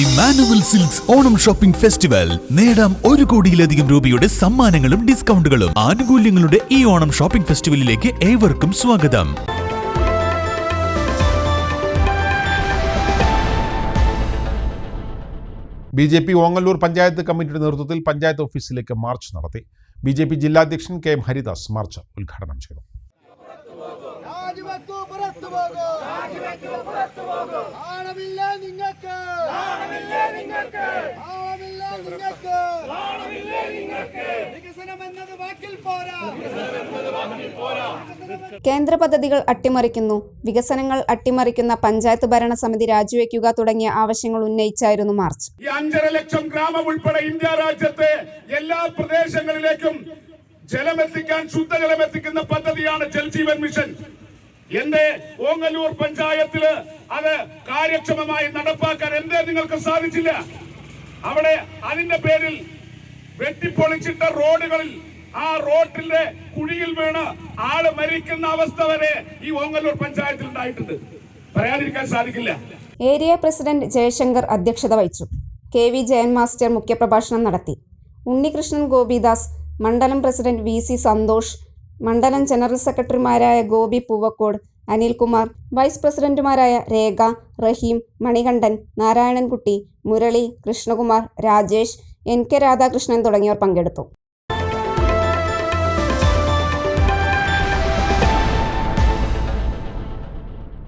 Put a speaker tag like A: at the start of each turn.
A: Emmanuel Silks Onam shopping festival നേടാം ഒരു കോടിയിലധികം രൂപയുടെ സമ്മാനങ്ങളും ഡിസ്കൗണ്ടുകളും. ആനുകൂല്യങ്ങളുടെ ഈ ഓണം ഷോപ്പിംഗ് ഫെസ്റ്റിവലിലേക്ക് ഏവർക്കും സ്വാഗതം.
B: B J P Ongallur panchayat കമ്മിറ്റിയുടെ നേതൃത്വത്തിൽ പഞ്ചായത്ത് ഓഫീസിലേക്ക് മാർച്ച് നടത്തി. ബി ജെ പി ജില്ലാധ്യക്ഷൻ കെ എം ഹരിദാസ് മാർച്ച് ഉദ്ഘാടനം ചെയ്തു.
C: രാജിവെക്കൂ പുറത്തു പോകൂ. ആണമില്ല നിങ്ങൾക്ക്. ആണമില്ല നിങ്ങൾക്ക്. വികസനം എന്നത് വാക്കിൽ പോരാ.
D: കേന്ദ്ര പദ്ധതികൾ അട്ടിമറിക്കുന്നു. വികസനങ്ങൾ അട്ടിമറിക്കുന്ന പഞ്ചായത്ത് ഭരണ സമിതി രാജിവെക്കുക തുടങ്ങിയ ആവശ്യങ്ങൾ ഉന്നയിച്ചായിരുന്നു മാർച്ച്.
E: ഈ അഞ്ചര ലക്ഷം ഗ്രാമം ഉൾപ്പെടെ ഇന്ത്യ രാജ്യത്തെ എല്ലാ പ്രദേശങ്ങളിലേക്കും ജലമെത്തിക്കാൻ ശുദ്ധജലമെത്തിക്കുന്ന പദ്ധതിയാണ് ജൽജീവൻ മിഷൻ. എന്റെ ഓങ്ങല്ലൂർ പഞ്ചായത്തിൽ അത് കാര്യക്ഷമമായി നടപ്പാക്കാൻ എന്തേ നിങ്ങൾക്ക് സാധിച്ചില്ല? അവിടെ അതിന്റെ പേരിൽ വെട്ടിപ്പൊളിച്ചിട്ട റോഡുകളിൽ ആ റോഡിന്റെ കുഴിയിൽ വീണ് ആൾ മരിക്കുന്ന അവസ്ഥ വരെ ഈ ഓങ്ങല്ലൂർ പഞ്ചായത്തിൽ ഉണ്ടായിട്ടുണ്ട്. പറയാതിരിക്കാൻ സാധിക്കില്ല.
D: ഏരിയ പ്രസിഡന്റ് ജയശങ്കർ അധ്യക്ഷത വഹിച്ചു. കെ വി ജയൻ മാസ്റ്റർ മുഖ്യപ്രഭാഷണം നടത്തി. ഉണ്ണികൃഷ്ണൻ ഗോപിദാസ് മണ്ഡലം പ്രസിഡന്റ് വി സി സന്തോഷ് മണ്ഡലം ജനറൽ സെക്രട്ടറിമാരായ ഗോപി പൂവക്കോട് അനിൽകുമാർ വൈസ് പ്രസിഡന്റുമാരായ രേഖ റഹീം മണികണ്ഠൻ നാരായണൻകുട്ടി മുരളി കൃഷ്ണകുമാർ രാജേഷ് എൻ കെ രാധാകൃഷ്ണൻ തുടങ്ങിയവർ പങ്കെടുത്തു.